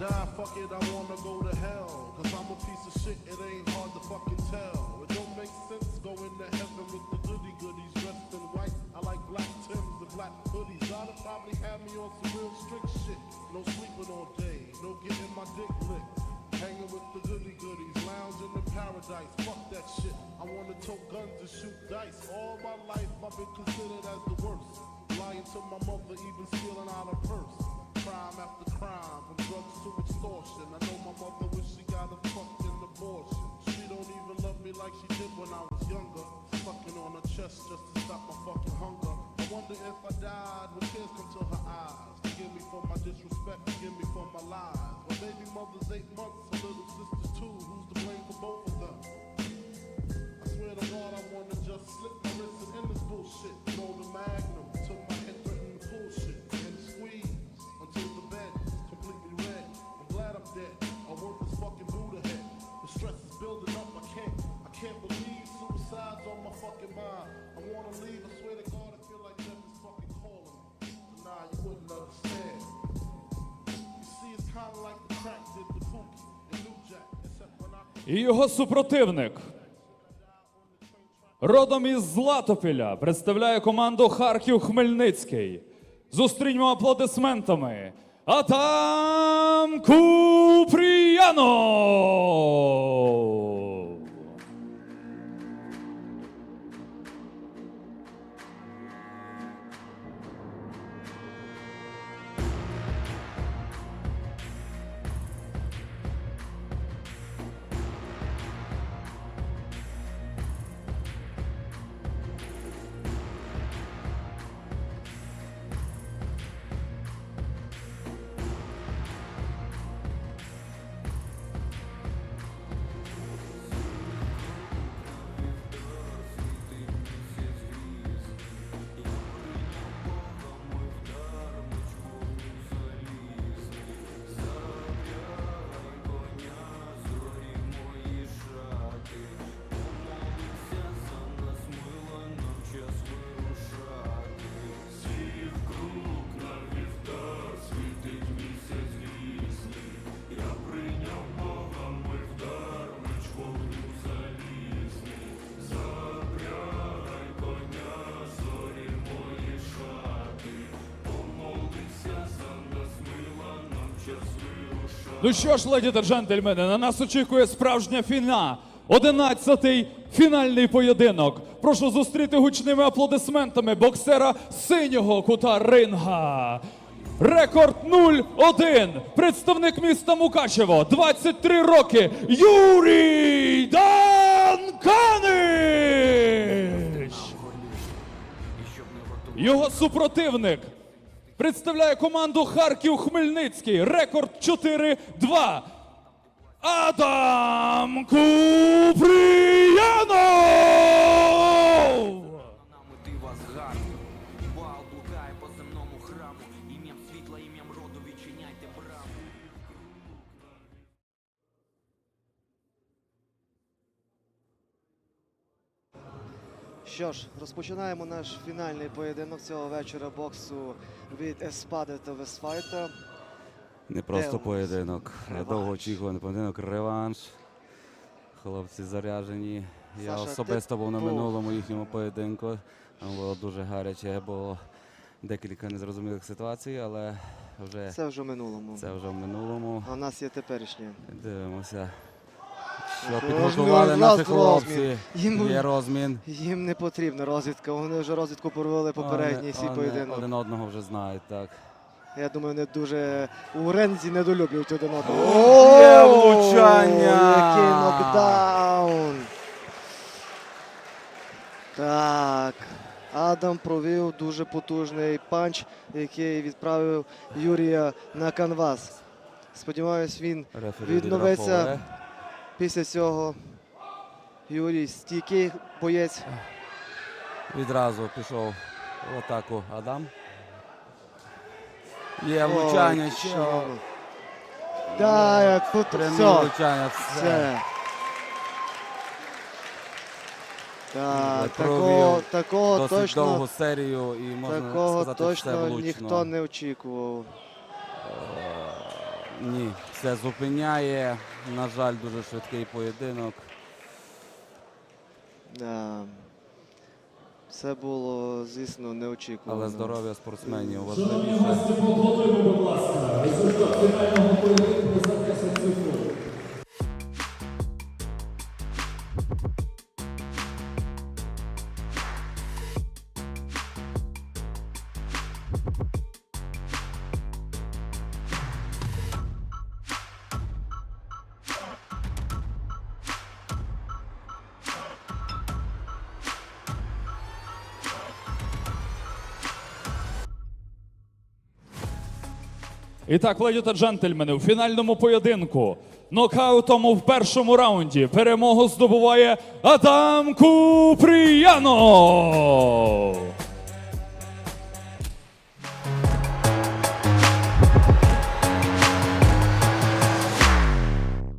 die, fuck it, I wanna go to hell. Cause I'm a piece of shit, it ain't hard to fucking tell. It don't make sense going to heaven with the goody goodies dressed in white. I like black Tims and black hoodies. Y'all probably have me on some real strict shit. No sleeping all day, no getting my dick licked. Hanging with the goody goodies, lounging in paradise. Fuck that shit. I wanna tote guns and shoot dice. All my life I've been considered as the worst. Lying to my mother, even stealing out her purse. Crime after crime, from drugs to extortion. I know my mother wish she got a fucking abortion. She don't even love me like she did when I was younger. Sucking on her chest just to stop my fucking hunger. I wonder if I died, would tears come to her eyes? Forgive me for my disrespect, forgive me for my lies. My baby mother's eight months, her little can't, believe suicide's on my fucking mind. I wanna leave. I swear to God, I feel like is fucking calling me. Nah, you wouldn't understand. You see, it's kinda like the crack did the Pookie and New Jack, except when I. І його супротивник. Родом із Златопіля представляє команду Харків Хмельницький. Зустріньмо аплодисментами. Атам Купріянов! Ну що ж, леді та джентльмени, на нас очікує справжня фіна. Одинадцятий фінальний поєдинок. Прошу зустріти гучними аплодисментами боксера синього кута ринга. Рекорд 0-1. Представник міста Мукачево. 23 роки. Юрій Данканич. Його супротивник представляє команду Харків Хмельницький. Рекорд 4-2. Адам Купріянов! Що ж, розпочинаємо наш фінальний поєдинок цього вечора боксу від Еспади та Весфайта. Не просто Дивимось. поєдинок. Реванш. Довго очікуваний поєдинок, реванш. Хлопці заряжені. Я Саша, особисто ти був на був. минулому їхньому поєдинку. Там було дуже гаряче, було декілька незрозумілих ситуацій, але вже Це вже в минулому. це вже в минулому. А в нас є теперішнє. Дивимося. Що підготували наші хлопці. Їм- Є розмін. Їм не потрібна розвідка. Вони вже розвідку провели попередній свій вони поєдинок. Один одного вже знають, так. Я думаю, вони дуже у рензі недолюблюють один одного. Є влучання! Який нокдаун! Так. Адам провів дуже потужний панч, який відправив Юрія на канвас. Сподіваюсь, він Рефері відновиться відраховує. Після цього. Юрій стійкий боєць. Відразу пішов в атаку Адам. Є влучання ще. Да, як тут Прямі все. влучання. Все. Все. Так, такого, провів такого Досить точно, довгу серію і можна такого сказати, все точно влучно. ніхто не очікував. Ні, все зупиняє. На жаль, дуже швидкий поєдинок. Да. Це було, звісно, неочікувано. Але здоров'я спортсменів важливіше. Поаплодуємо, будь ласка. Результат фінального поєдинку І так, леді та джентльмени, у фінальному поєдинку нокаутом у першому раунді перемогу здобуває Адам Купріянов.